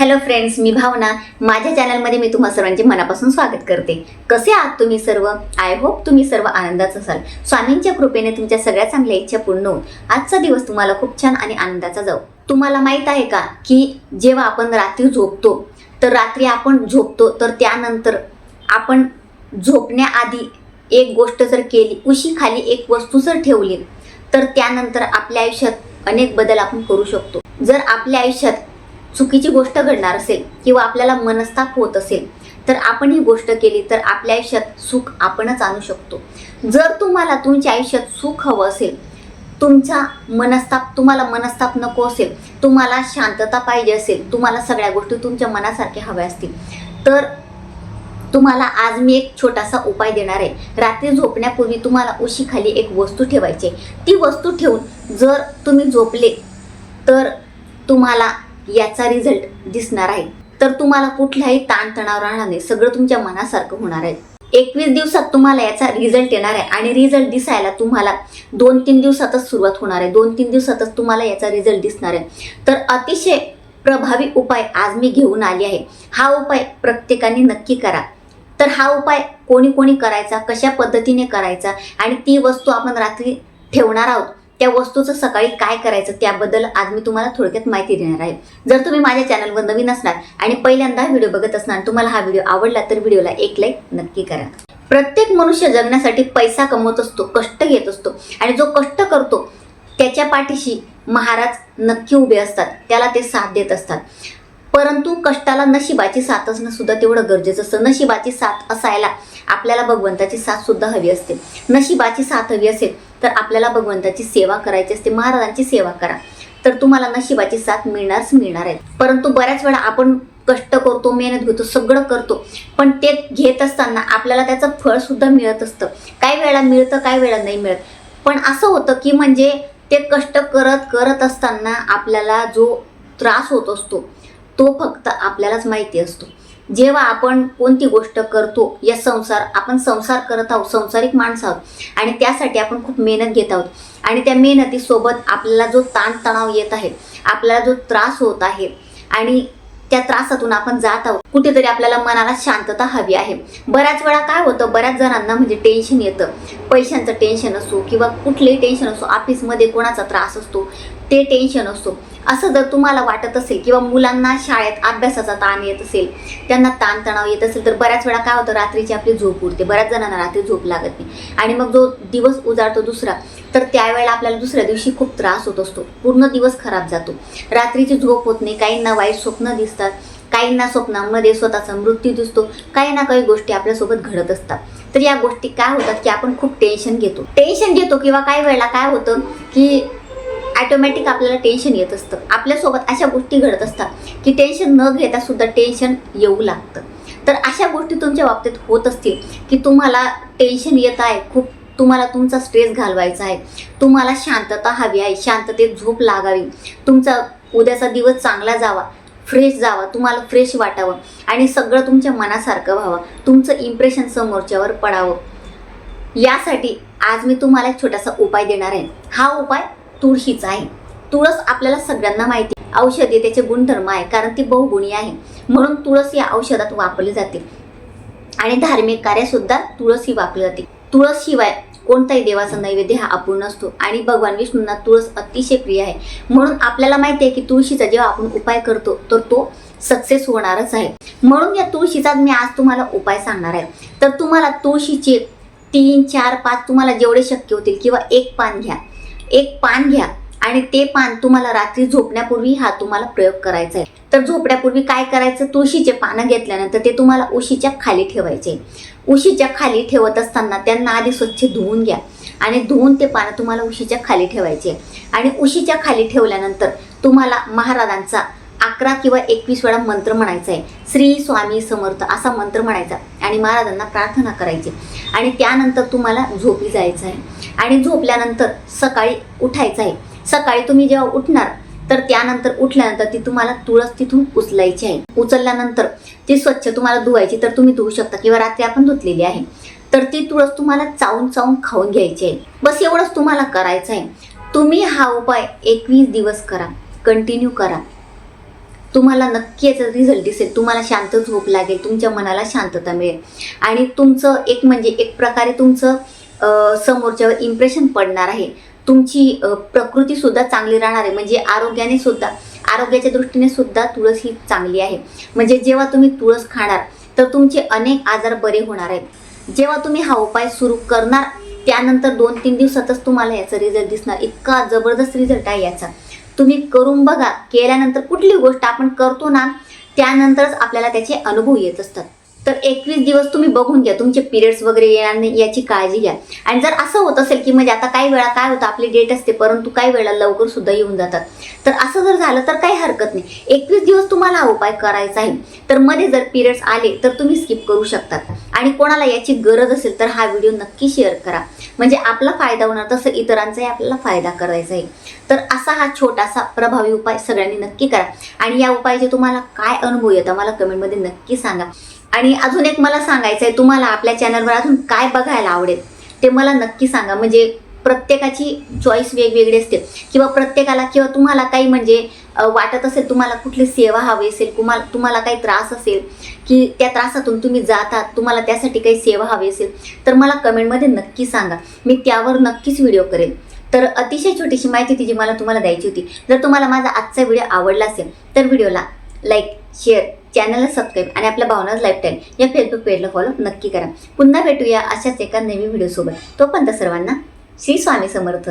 Hello friends मी भावना. माझ्या चॅनलमध्ये मी तुम्हा सर्वांचे मनापासून स्वागत करते. कसे आहात तुम्ही सर्व? आय होप तुम्ही सर्व आनंदाच असाल. स्वामींच्या कृपेने तुमच्या सगळ्या चांगल्या इच्छा पूर्ण होऊन आजचा दिवस तुम्हाला खूप छान आणि आनंदाचा जाऊ तुम्हाला माहीत आहे का की जेव्हा आपण रात्री झोपतो तर रात्री आपण झोपतो तर त्यानंतर आपण झोपण्याआधी एक गोष्ट जर केली उशी खाली एक वस्तू जर ठेवली तर त्यानंतर आपल्या आयुष्यात अनेक बदल आपण करू शकतो. जर आपल्या आयुष्यात चुकीची गोष्ट घडणार असेल किंवा आपल्याला मनस्ताप होत असेल तर आपण ही गोष्ट केली तर आपल्या आयुष्यात सुख आपणच आणू शकतो जर तुम्हाला तुमच्या आयुष्यात सुख हवं असेल तुमचा मनस्ताप तुम्हाला मनस्ताप नको असेल तुम्हाला शांतता पाहिजे असेल तुम्हाला सगळ्या गोष्टी तुमच्या मनासारख्या हव्या असतील तर तुम्हाला आज मी एक छोटासा उपाय देणार आहे रात्री झोपण्यापूर्वी तुम्हाला उशीखाली एक वस्तू ठेवायची आहे. ती वस्तू ठेवून जर तुम्ही झोपले तर तुम्हाला याचा रिझल्ट दिसणार आहे. तर तुम्हाला कुठलाही ताणतणाव राहणार नाही सगळं तुमच्या मनासारखं होणार आहे. एकवीस दिवसात तुम्हाला याचा रिझल्ट येणार आहे आणि रिझल्ट दिसायला तुम्हाला दोन तीन दिवसातच सुरुवात होणार आहे. दोन तीन दिवसातच तुम्हाला याचा रिझल्ट दिसणार आहे. तर अतिशय प्रभावी उपाय आज मी घेऊन आली आहे. हा उपाय प्रत्येकाने नक्की करा. तर हा उपाय कोणी कोणी करायचा कशा पद्धतीने करायचा आणि ती वस्तू आपण रात्री ठेवणार आहोत त्या वस्तूचं सकाळी काय करायचं त्याबद्दल आज मी तुम्हाला थोडक्यात माहिती देणार आहे. जर तुम्ही माझ्या चॅनलवर नवीन असणार आणि पहिल्यांदा व्हिडिओ बघत असणार तुम्हाला हा व्हिडिओ आवडला तर व्हिडिओला एक लाईक नक्की करा. प्रत्येक मनुष्य जगण्यासाठी पैसा कमवत असतो कष्ट घेत असतो आणि जो कष्ट करतो त्याच्या पाठीशी महाराज नक्की उभे असतात. त्याला ते साथ देत असतात. परंतु कष्टाला नशिबाची साथ असणं सुद्धा तेवढं गरजेचं असतं. नशिबाची साथ असायला आपल्याला भगवंताची साथ सुद्धा हवी असते. नशिबाची साथ हवी असेल तर आपल्याला भगवंताची सेवा करायची असते महाराजांची सेवा करा. तर तुम्हाला नशिबाची साथ मिळणारच मिळणार आहे. परंतु बऱ्याच वेळा आपण कष्ट करतो मेहनत घेतो सगळं करतो पण ते घेत असताना आपल्याला त्याचं फळ सुद्धा मिळत असतं. काही वेळा मिळतं काही वेळा नाही मिळत. पण असं होतं की म्हणजे ते कष्ट करत करत असताना आपल्याला जो त्रास होत असतो तो फक्त आपल्यालाच माहिती असतो. जेव्हा आपण कोणती गोष्ट करतो या संसार आपण संसार करत आहोत संसारिक माणसं आहोत. आणि त्यासाठी आपण खूप मेहनत घेत आहोत. आणि त्या मेहनतीसोबत आपल्याला जो ताणतणाव येत आहे आपल्याला जो त्रास होत आहे आणि त्या त्रासातून आपण जात आहोत कुठेतरी आपल्याला मनाला शांतता हवी आहे. बऱ्याच वेळा काय होतं बऱ्याच जणांना म्हणजे टेन्शन येतं. पैशांचं टेन्शन असो किंवा कुठलेही टेन्शन असो ऑफिसमध्ये कोणाचा त्रास असतो ते टेन्शन असतो असं जर तुम्हाला वाटत असेल किंवा मुलांना शाळेत अभ्यासाचा ताण येत असेल त्यांना ताणतणाव येत असेल तर बऱ्याच वेळा काय होतं रात्रीची आपली झोप उरते. बऱ्याच जणांना रात्री झोप लागत नाही. आणि मग जो दिवस उजाडतो दुसरा तर त्यावेळेला आपल्याला दुसऱ्या दिवशी खूप त्रास होत असतो. पूर्ण दिवस खराब जातो. रात्रीची झोप होत नाही. काहींना वाईट स्वप्न दिसतात. काहींना स्वप्नांमध्ये स्वतःचा मृत्यू दिसतो. काही ना काही गोष्टी आपल्यासोबत घडत असतात. तर या गोष्टी काय होतात की आपण खूप टेन्शन घेतो. टेन्शन घेतो किंवा काही वेळेला काय होतं की ॲटोमॅटिक आपल्याला टेन्शन येत असतं. आपल्यासोबत अशा गोष्टी घडत असतात की टेन्शन न घेता सुद्धा टेन्शन येऊ लागतं. तर अशा गोष्टी तुमच्या बाबतीत होत असतील की तुम्हाला टेन्शन येत आहे खूप तुम्हाला तुमचा स्ट्रेस घालवायचा आहे तुम्हाला शांतता हवी आहे शांततेत झोप लागावी तुमचा उद्याचा दिवस चांगला जावा फ्रेश जावा तुम्हाला फ्रेश वाटावं आणि सगळं तुमच्या मनासारखं व्हावं तुमचं इम्प्रेशन समोरच्यावर पडावं. यासाठी आज मी तुम्हाला एक छोटासा उपाय देणार आहे. हा उपाय तुळशीचा आहे. तुळस आपल्याला सगळ्यांना माहिती आहे. औषधी त्याचे गुणधर्म आहे कारण ती बहुगुणी आहे. म्हणून तुळस या औषधात वापरली जाते. आणि धार्मिक कार्यसुद्धा तुळस ही वापरली जाते. तुळस शिवाय कोणताही देवाचा नैवेद्य हा अपूर्ण असतो आणि भगवान विष्णूंना तुळस अतिशय प्रिय आहे. म्हणून आपल्याला माहिती आहे की तुळशीचा जेव्हा आपण उपाय करतो तर तो सक्सेस होणारच आहे. म्हणून या तुळशीचा मी आज तुम्हाला उपाय सांगणार आहे. तर तुम्हाला तुळशीचे तीन चार पाच तुम्हाला जेवढे शक्य होतील किंवा एक पान घ्या. एक पान घ्या आणि ते पान तुम्हाला रात्री झोपण्यापूर्वी हा तुम्हाला प्रयोग करायचा आहे. तर झोपण्यापूर्वी काय करायचं? तुळशीचे पानं घेतल्यानंतर ते तुम्हाला उशीच्या खाली ठेवायचे. उशीच्या खाली ठेवत असताना त्यांना आधी स्वच्छ धुवून घ्या आणि धुवून ते पानं तुम्हाला उशीच्या खाली ठेवायचे. आणि उशीच्या खाली ठेवल्यानंतर तुम्हाला महाराजांचा अकरा किंवा एकवीस वेळा मंत्र म्हणायचा आहे श्री स्वामी समर्थ असा मंत्र म्हणायचा आणि महाराजांना प्रार्थना करायची. आणि त्यानंतर तुम्हाला झोपी जायचं आहे आणि झोपल्यानंतर सकाळी उठायचं आहे सकाळी तुम्ही जेव्हा उठणार तर त्यानंतर उठल्यानंतर ती तुम्हाला तुळस तिथून उचलायची आहे. उचलल्यानंतर ती स्वच्छ तुम्हाला धुवायची तर तुम्ही धुवू शकता किंवा रात्री आपण धुतलेली आहे. तर ती तुळस तुम्हाला चावून चावून खाऊन घ्यायची आहे. बस एवढंच तुम्हाला करायचं आहे तुम्ही हा उपाय एकवीस दिवस करा. कंटिन्यू करा. तुम्हाला नक्की याचा रिझल्ट दिसेल. तुम्हाला शांत झोप लागेल. तुमच्या मनाला शांतता मिळेल. आणि तुमचं एक म्हणजे एक प्रकारे तुमचं समोरच्यावर इम्प्रेशन पडणार आहे. तुमची प्रकृतीसुद्धा चांगली राहणार आहे. म्हणजे आरोग्याने सुद्धा आरोग्याच्या दृष्टीने सुद्धा तुळस ही चांगली आहे. म्हणजे जेव्हा तुम्ही तुळस खाणार तर तुमचे अनेक आजार बरे होणार आहेत. जेव्हा तुम्ही हा उपाय सुरू करणार त्यानंतर दोन तीन दिवसातच तुम्हाला याचा रिझल्ट दिसणार. इतका जबरदस्त रिझल्ट आहे याचा. तुम्ही करून बघा. केल्यानंतर कुठली गोष्ट आपण करतो ना त्यानंतरच आपल्याला त्याचे अनुभव येत असतात. तर एकवीस दिवस तुम्ही बघून घ्या तुमचे पिरियड्स वगैरे येणार नाही याची काळजी घ्या. आणि जर असं होत असेल की म्हणजे आता काही वेळा काय होतं आपली डेट असते परंतु काही वेळा लवकर सुद्धा येऊन जातात. तर असं जर झालं तर काही हरकत नाही. एकवीस दिवस तुम्हाला हा उपाय करायचा आहे. तर मध्ये जर पिरियड्स आले तर तुम्ही स्किप करू शकतात. आणि कोणाला याची गरज असेल तर हा व्हिडिओ नक्की शेअर करा. म्हणजे आपला फायदा होणार तसं इतरांचाही आपल्याला फायदा करायचा आहे. तर असा हा छोटासा प्रभावी उपाय सगळ्यांनी नक्की करा. आणि या उपायाचे तुम्हाला काय अनुभव येतात मला कमेंटमध्ये नक्की सांगा. आणि अजून एक मला सांगायचं आहे तुम्हाला आपल्या चॅनलवर अजून काय बघायला आवडेल ते मला नक्की सांगा. म्हणजे प्रत्येकाची चॉईस वेगवेगळी असते. किंवा प्रत्येकाला किंवा तुम्हाला काही म्हणजे वाटत असेल तुम्हाला कुठली सेवा हवी असेल तुम्हाला तुम्हाला काही त्रास असेल की त्या त्रासातून तुम्ही जातात तुम्हाला त्यासाठी काही सेवा हवी असेल तर मला कमेंटमध्ये नक्की सांगा. मी त्यावर नक्कीच व्हिडिओ करेन. तर अतिशय छोटीशी माहिती ती जी मला तुम्हाला द्यायची होती. जर तुम्हाला माझा आजचा व्हिडिओ आवडला असेल तर व्हिडिओला लाईक शेअर चॅनलला सबस्क्राईब आणि आपल्या भावनाज लाईफस्टाईल या फेसबुक पेजला फॉलो नक्की करा. पुन्हा भेटूया अशाच एका नवीन व्हिडिओसोबत तोपर्यंत सर्वांना श्री स्वामी समर्थ.